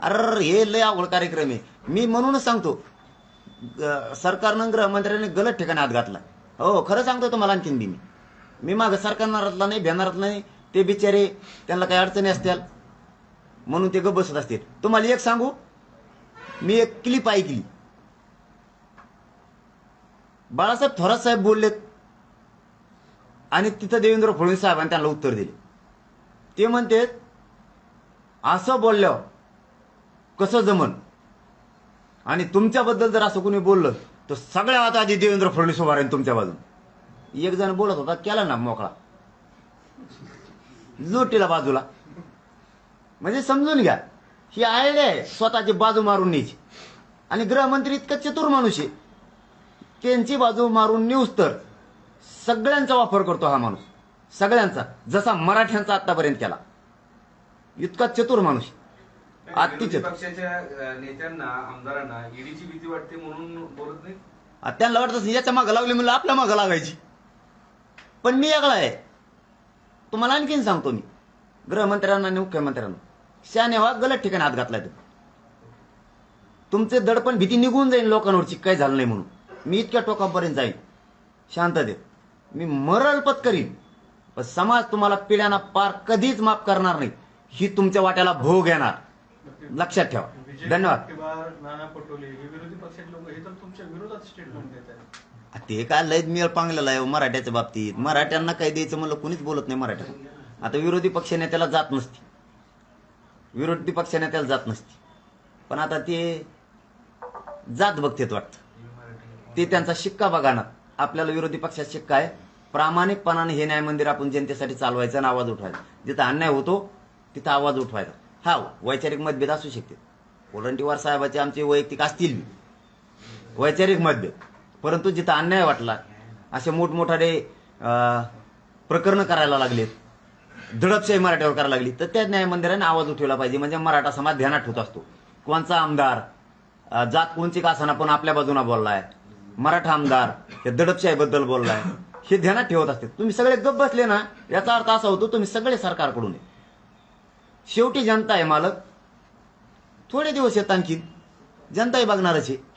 अरे हे लय अवघड कार्यक्रम आहे. मी म्हणूनच सांगतो ग- सरकारनं गृहमंत्र्याने गलत ठिकाणी हात घातला. हो खरं सांगतो तुम्हाला आणखीन बी मी. मी मागं सरकारनारातला नाही भेनारातला नाही. ते बिचारे त्यांना काही अडचणी असतील म्हणून ते गप बसत असतील. तुम्हाला एक सांगू? मी एक क्लिप ऐकली. बाळासाहेब थोरात साहेब बोललेत आणि तिथं देवेंद्र फडणवीस साहेबांनी त्यांना उत्तर दिले. ते म्हणते असं बोलल्यावर कसं जमन? आणि तुमच्याबद्दल जर असं कोणी बोललं तर सगळ्या आता आधी देवेंद्र फडणवीस उभा राहील तुमच्या बाजून. एक जण बोलत होता केला ना मोकळा. लोटीला बाजूला. म्हणजे समजून घ्या ही आयडिया आहे स्वतःची बाजू मारून न्यायची. आणि गृहमंत्री इतका चतुर माणूस आहे. त्यांची बाजू मारून नेऊस तर सगळ्यांचा वापर करतो हा माणूस. सगळ्यांचा जसा मराठ्यांचा आतापर्यंत केला. इतका चतुर माणूस पक्षाच्या नेत्यांना आमदारांना ईडीची भीती वाटते म्हणून बोलत नाही त्यांना वाटत याच्या मागं लागली म्हणलं आपल्या मागं लागायची. पण मी वेगळा आहे. तुम्हाला आणखीन सांगतो मी. गृहमंत्र्यांना आणि मुख्यमंत्र्यांना. शाने व्हा गलत ठिकाणी हात घातलाय तुम्ही. तुमचे दडपण भीती निघून जाईल लोकांवरची काही झालं नाही म्हणून. मी इतक्या टोकापर्यंत जाईन. शांततेत मी मरल पत्करीन पण समाज तुम्हाला पिढ्यांना पार कधीच माफ करणार नाही. ही तुमच्या वाट्याला भोग येणार. लक्षात ठेवा. धन्यवाद. ते काय लयच मेळ पांगलेला आहे हो मराठ्याच्या बाबतीत. मराठ्यांना काही द्यायचं म्हणलं कुणीच बोलत नाही मराठ्यात आता विरोधी पक्ष नेत्याला जात नसती. विरोधी पक्ष नेत्याला जात नसती. पण आता ते जात बघतेत वाटतं. ते त्यांचा शिक्का बघा ना. आपल्याला विरोधी पक्षात शिक्का आहे. प्रामाणिकपणाने हे न्याय मंदिर आपण जनतेसाठी चालवायचं आणि आवाज उठवायचा. जिथं अन्याय होतो तिथं आवाज उठवायचा. हा वैचारिक मतभेद असू शकते. वडंटीवार साहेबाचे आमचे वैयक्तिक असतील वैचारिक मतभेद. परंतु जिथं अन्याय वाटला असे मोठमोठाले प्रकरण करायला लागलेत. दडपशाही मराठ्यावर करायला लागली. तर त्या न्याय मंदिराने आवाज उठवला पाहिजे. म्हणजे मराठा समाज ध्यानात ठेवत असतो. कोणचा आमदार जात कोणची का असना पण आपल्या बाजूला बोललाय. मराठा आमदार हे दडपशाहीबद्दल बोललाय. हे ध्यानात ठेवत असते. तुम्ही सगळे गप बसले ना याचा अर्थ असा होतो तुम्ही सगळे सरकारकडून आहे. शेवटी जनता आहे मालक. थोडे दिवस येत आणखी जनताही बघणारच आहे.